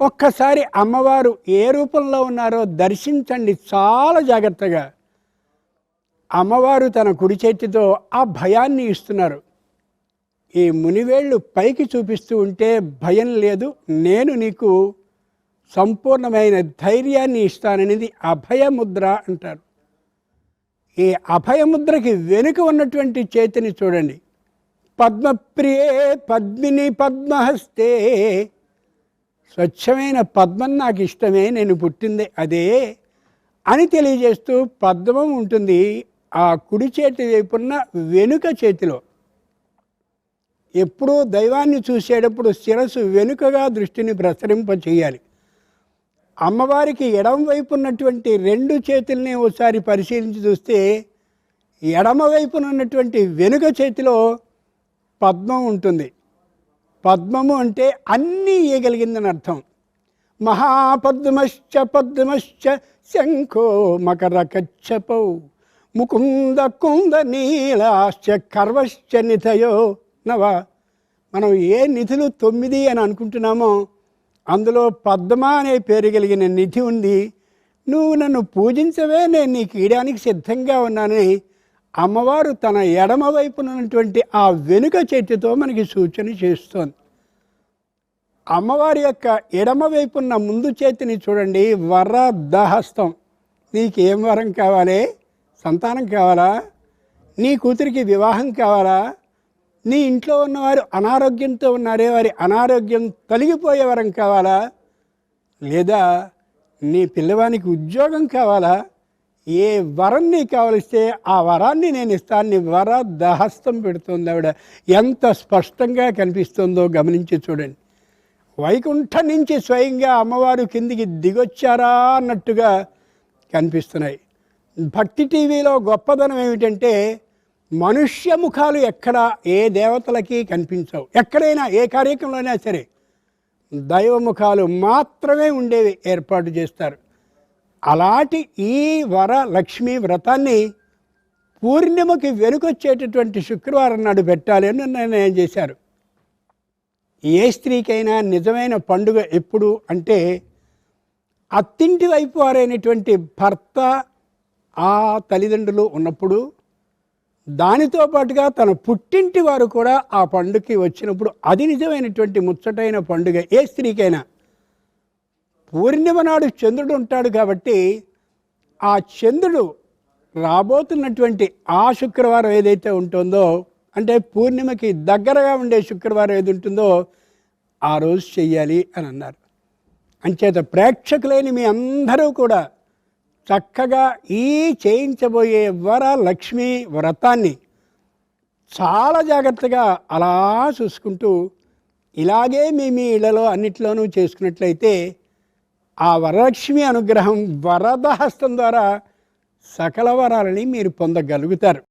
ఒక్కసారి అమ్మవారు ఏ రూపంలో ఉన్నారో దర్శించండి చాలా జాగ్రత్తగా. అమ్మవారు తన కుడి చేతితో ఆ భయాన్ని ఇస్తున్నారు. ఈ మునివేళ్ళు పైకి చూపిస్తూ ఉంటే భయం లేదు నేను నీకు సంపూర్ణమైన ధైర్యాన్ని ఇస్తాననేది అభయముద్ర అంటారు. ఈ అభయముద్రకి వెనుక ఉన్నటువంటి చేతిని చూడండి. పద్మప్రియే పద్మిని పద్మహస్తే స్వచ్ఛమైన పద్మం నాకు ఇష్టమే నేను పుట్టింది అదే అని తెలియజేస్తూ పద్మం ఉంటుంది ఆ కుడి చేతి వైపున్న వెనుక చేతిలో. ఎప్పుడూ దైవాన్ని చూసేటప్పుడు శిరస్సు వెనుకగా దృష్టిని ప్రసరింప చేయాలి అమ్మవారికి ఎడమ వైపు ఉన్నటువంటి రెండు చేతుల్ని ఒకసారి పరిశీలించి చూస్తే ఎడమ వైపున ఉన్నటువంటి వెనుక చేతిలో పద్మం ఉంటుంది. పద్మము అంటే అన్నీ ఇయ్యగలిగిందని అర్థం. మహాపద్మశ్చ పద్మశ్చ శంఖో మకర కచ్చపౌ ముకుంద కుంద నీలాశ్చ కర్వశ్చ నిధయో నవ. మనం ఏ నిధులు తొమ్మిది అని అనుకుంటున్నామో అందులో పద్మ అనే పేరు కలిగిన నిధి ఉంది. నువ్వు నన్ను పూజించవే నేను నీకు ఇయడానికి సిద్ధంగా ఉన్నానని అమ్మవారు తన ఎడమ వైపున ఉన్నటువంటి ఆ వెనుక చేతితో మనకి సూచన చేస్తోంది. అమ్మవారి యొక్క ఎడమ వైపున్న ముందు చేతిని చూడండి వరదహస్తం నీకు నీకేం వరం కావాలి? సంతానం కావాలా? నీ కూతురికి వివాహం కావాలా? నీ ఇంట్లో ఉన్నవారు అనారోగ్యంతో ఉన్నారే వారి అనారోగ్యం తొలగిపోయే వరం కావాలా? లేదా నీ పిల్లవానికి ఉద్యోగం కావాలా? ఏ వరం నీకు కావలిస్తే ఆ వరాన్ని నేను ఇస్తాను. నీ వర దహస్తం పెడుతుంది ఆవిడ. ఎంత స్పష్టంగా కనిపిస్తుందో గమనించి చూడండి. వైకుంఠం నుంచి స్వయంగా అమ్మవారు కిందికి దిగొచ్చారా అన్నట్టుగా కనిపిస్తున్నాయి. భక్తి టీవీలో గొప్పదనం ఏమిటంటే మనుష్య ముఖాలు ఎక్కడ ఏ దేవతలకి కనిపించవు. ఎక్కడైనా ఏ కార్యక్రమంలోనైనా సరే దైవముఖాలు మాత్రమే ఉండేవి ఏర్పాటు చేస్తారు. అలాంటి ఈ వర లక్ష్మీ వ్రతాన్ని పూర్ణిమకి వెనుకొచ్చేటటువంటి శుక్రవారం నాడు పెట్టాలి అని నిర్ణయం చేశారు. ఏ స్త్రీకైనా నిజమైన పండుగ ఎప్పుడు అంటే అత్తింటి వైపు వారైనటువంటి భర్త ఆ తల్లిదండ్రులు ఉన్నప్పుడు దానితో పాటుగా తన పుట్టింటి వారు కూడా ఆ పండుగకి వచ్చినప్పుడు అది నిజమైనటువంటి ముచ్చటైన పండుగ ఏ స్త్రీకైనా. పూర్ణిమ నాడు చంద్రుడు ఉంటాడు కాబట్టి ఆ చంద్రుడు రాబోతున్నటువంటి ఆ శుక్రవారం ఏదైతే ఉంటుందో అంటే పూర్ణిమకి దగ్గరగా ఉండే శుక్రవారం ఏది ఉంటుందో ఆ రోజు చెయ్యాలి అని అన్నారు. అంచేత ప్రేక్షకులైన మీ అందరూ కూడా చక్కగా ఈ చేయించబోయే వర లక్ష్మీ వ్రతాన్ని చాలా జాగ్రత్తగా అలా చూసుకుంటూ ఇలాగే మీ మీ ఇళ్ళలో అన్నిట్లోనూ చేసుకున్నట్లయితే ఆ వరలక్ష్మి అనుగ్రహం వరద హస్తం ద్వారా సకల వరాలని మీరు పొందగలుగుతారు.